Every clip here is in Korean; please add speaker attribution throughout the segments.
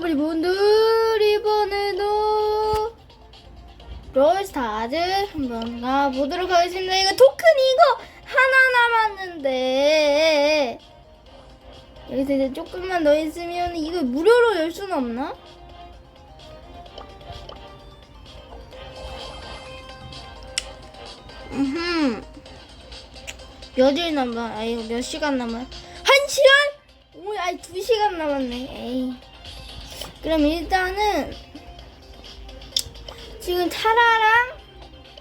Speaker 1: 여러분들 이번에도 롤스타즈 한번 가보도록 하겠습니다. 이거 토큰 이거 하나 남았는데 여기서 이제 조금만 더 있으면 이거 무료로 열 수는 없나? 음. 며칠 남아? 아 이거 몇 시간 남아? 한 시간? 오, 아이 두 시간 남았네. 에이. 그럼 일단은 지금 타라랑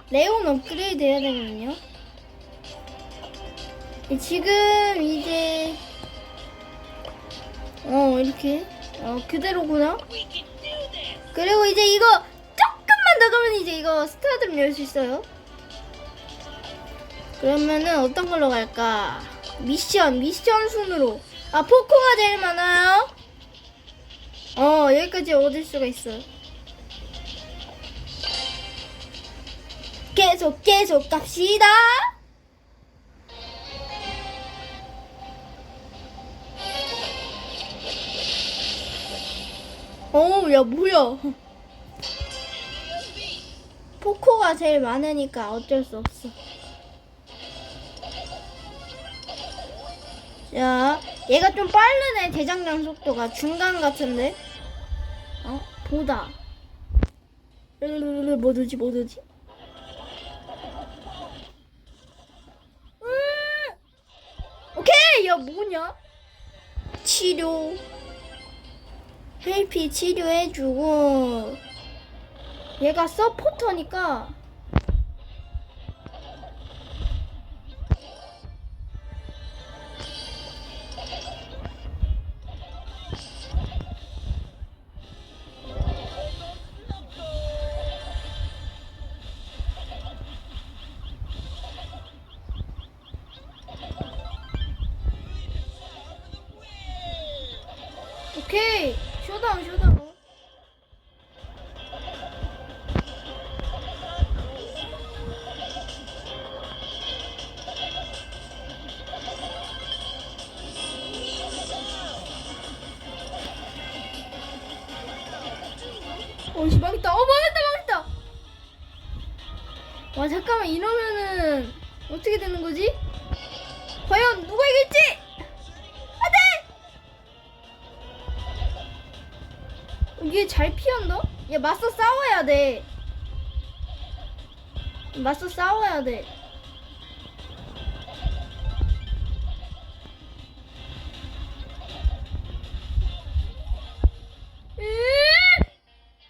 Speaker 1: 레온 업그레이드 해야 되거든요. 지금 이제 어 이렇게 어 그대로구나. 그리고 이제 이거 조금만 더 가면 이제 이거 스타드럼 열 수 있어요. 그러면은 어떤 걸로 갈까? 미션, 미션 순으로. 아, 포코가 제일 많아요? 어, 여기까지 얻을 수가 있어. 계속, 계속 갑시다! 어우, 야, 뭐야. 포코가 제일 많으니까 어쩔 수 없어. 자, 얘가 좀 빠르네, 대장장 속도가. 중간 같은데? 어? 보다. 뭐뭐 두지? 으! 오케이! 야, 뭐냐? 치료. 헬피 치료해주고. 얘가 서포터니까. 잠깐만 이러면은 어떻게 되는 거지? 과연 누가 이길지? 안돼! 이게 잘 피한다? 야 맞서 싸워야 돼. 맞서 싸워야 돼. 으!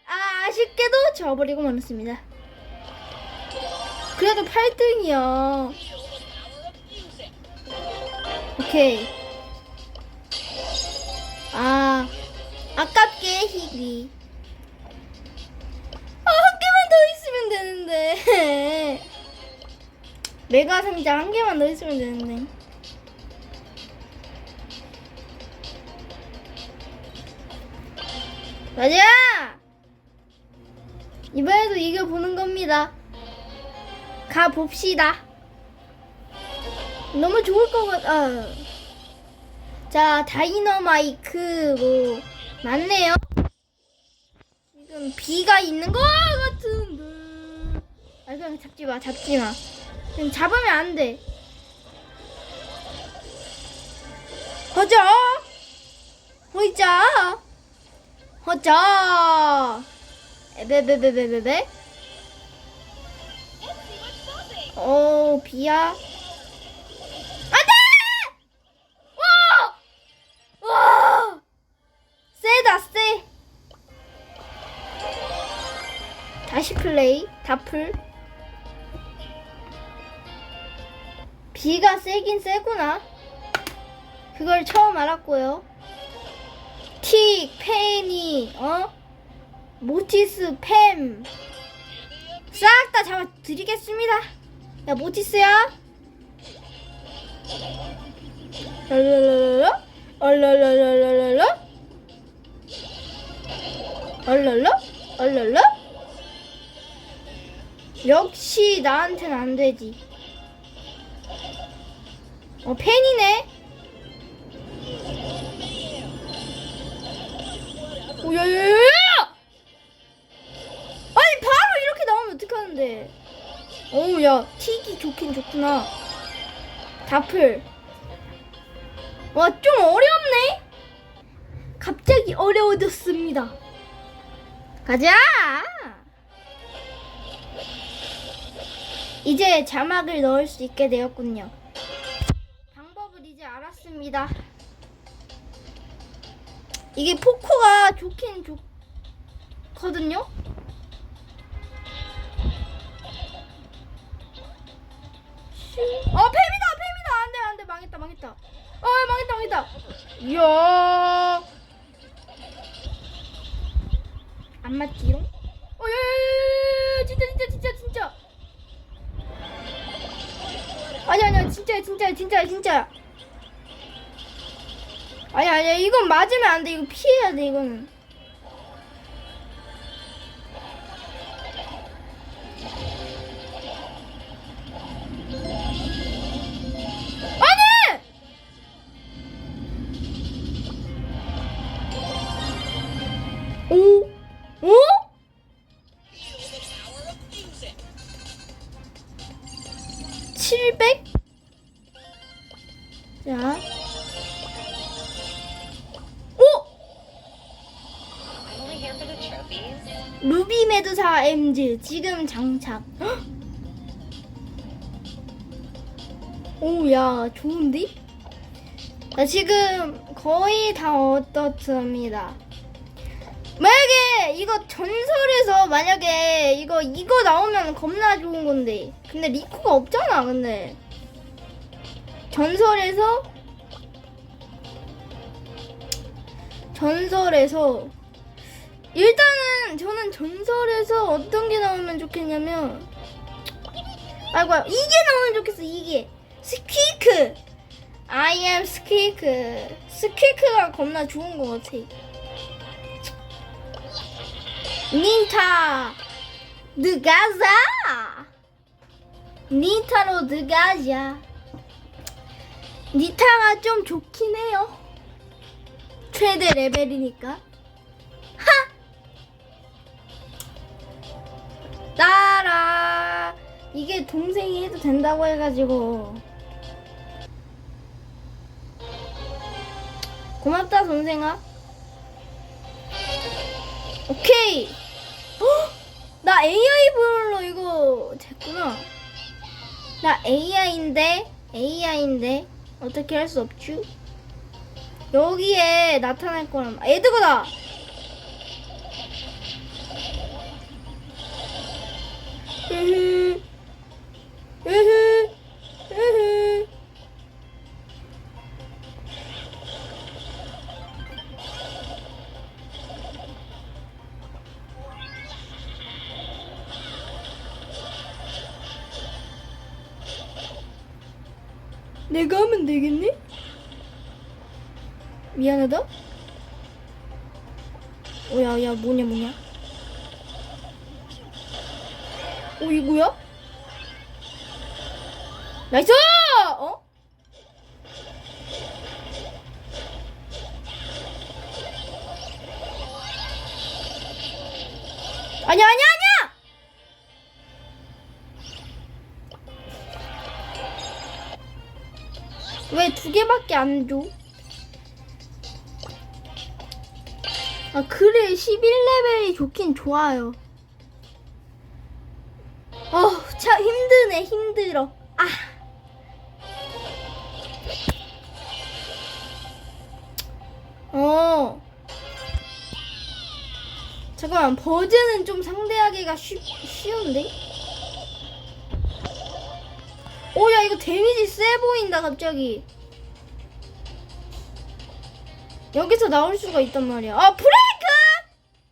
Speaker 1: 아, 아쉽게도 져버리고 말았습니다. 그래도 8등이야. 오케이. 아, 아깝게 희귀. 아, 한 개만 더 있으면 되는데. 메가 상자 한 개만 더 있으면 되는데. 맞아! 이번에도 이겨보는 겁니다. 가 봅시다. 너무 좋을 것 같아. 자, 다이너마이크, 뭐, 맞네요. 지금 비가 있는 것 같은데. 아, 그냥 잡지 마, 잡지 마. 지금 잡으면 안 돼. 허자! 허이자! 허자! 에베베베베베베? 오, 비야. 안 돼! 와! 와! 세다, 세. 다시 플레이. 다풀. 비가 세긴 세구나. 그걸 처음 알았고요. 틱, 페니, 어? 모티스, 팸. 싹 다 잡아 드리겠습니다. 야, 모티스야. 랄랄랄랄라? 얼랄랄랄랄라? 얼랄라? 얼랄라? 역시 나한텐 안 되지. 어, 팬이네? 오 야 야 어우 야 튀기 좋긴 좋구나. 다플. 와 좀 어렵네. 갑자기 어려워졌습니다. 가자. 이제 자막을 넣을 수 있게 되었군요. 방법을 이제 알았습니다. 이게 포코가 좋긴 좋거든요. 어 팸이다 팸이다 안돼 안돼 망했다 망했다. 어 망했다 망했다. 이야. 안 맞지롱? 어, 야, 진짜, 진짜, 진짜, 진짜. 아니, 아니, 진짜, 진짜, 진짜, 진짜. 아니, 아니, 이건 맞으면 안 돼. 이거 피해야 돼, 이거는. 루비 메두사 엠즈 지금 장착. 헉! 오, 야, 좋은데? 나 지금 거의 다 얻었습니다. 만약에 이거 전설에서 만약에 이거 이거 나오면 겁나 좋은 건데. 근데 리코가 없잖아, 근데. 전설에서 전설에서 일단은 저는 전설에서 어떤 게 나오면 좋겠냐면 아이고 이게 나오면 좋겠어 이게. 스퀴크. I am 스퀴크. 스퀴크가 겁나 좋은 것 같아. 닌타. 느가자. 닌타로 느가자. 니타가 좀 좋긴 해요. 최대 레벨이니까 따라. 이게 동생이 해도 된다고 해가지고. 고맙다 동생아. 오케이. 헉! 나 AI 불로 이거 됐구나. 나 AI인데 AI인데 어떻게 할 수 없쥬? 여기에 나타날 거란 말- 에드거다 내가 하면 되겠니? 미안하다. 오야, 야, 뭐냐, 뭐냐. 오 이거야? 나이스! 어? 아니야 아니야 아니야! 왜 두 개밖에 안 줘? 아 그래 11레벨이 좋긴 좋아요 참 힘드네, 힘들어. 아. 어. 잠깐만, 버즈는 좀 상대하기가 쉬, 쉬운데? 오, 야, 이거 데미지 세 보인다, 갑자기. 여기서 나올 수가 있단 말이야. 아, 프랭크!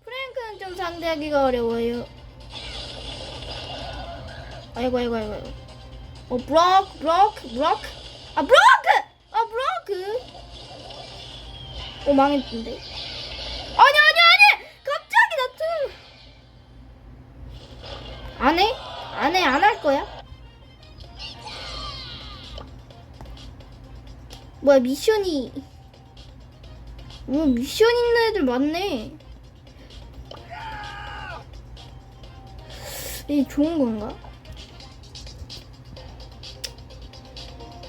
Speaker 1: 프랭크는 좀 상대하기가 어려워요. 아이고 아이고 아이고 어 브록 브록 브록 아 브록 아 브록 어 망했는데. 아니 아니 아니! 갑자기 나좀. 안해? 안해 안 할 거야? 뭐야 미션이. 뭐 미션 있는 애들 많네. 이게 좋은 건가?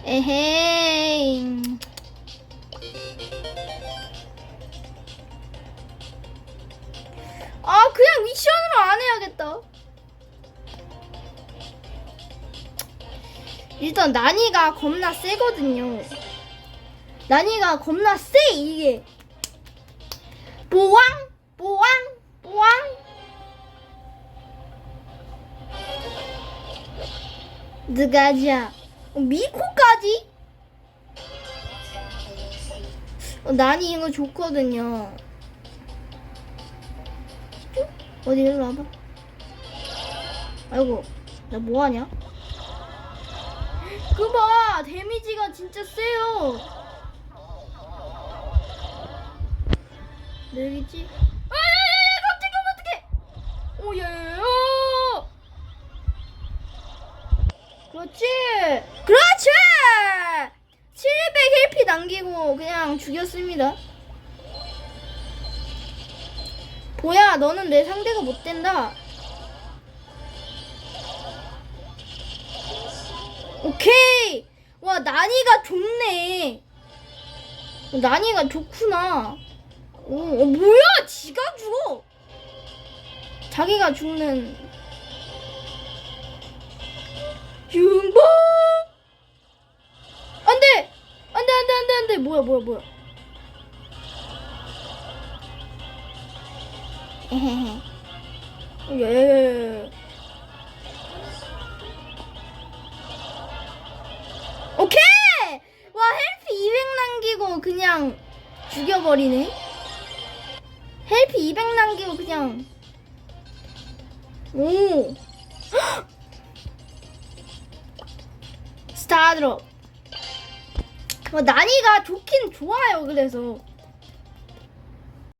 Speaker 1: 에헤이. 아, 그냥 미션으로 안 해야겠다. 일단 난이가 겁나 세거든요. 난이가 겁나 세 이게. 뽀왕 뽀왕 뽀왕. 느가자 어, 미코 어, 난이 이거 좋거든요. 쭉? 어디 일로 와봐. 아이고, 나 뭐하냐? 그 봐, 데미지가 진짜 세요. 내리지? 아야야야, 오면 어떡해! 오야야야! 그렇지! 그렇지! 700 HP 남기고 그냥 죽였습니다. 보야, 너는 내 상대가 못 된다. 오케이! 와, 난이가 좋네. 어, 난이가 좋구나. 오, 어, 뭐야? 지가 죽어! 자기가 죽는 융보! 안 돼! 안 돼, 안 돼! 뭐야, 뭐야, 뭐야. 에헤헤. 예. 오케이! 와, 헬프 200 남기고 그냥 죽여버리네? 헬프 200 남기고 그냥. 오! 스타드롭. 뭐 난이가 좋긴 좋아요. 그래서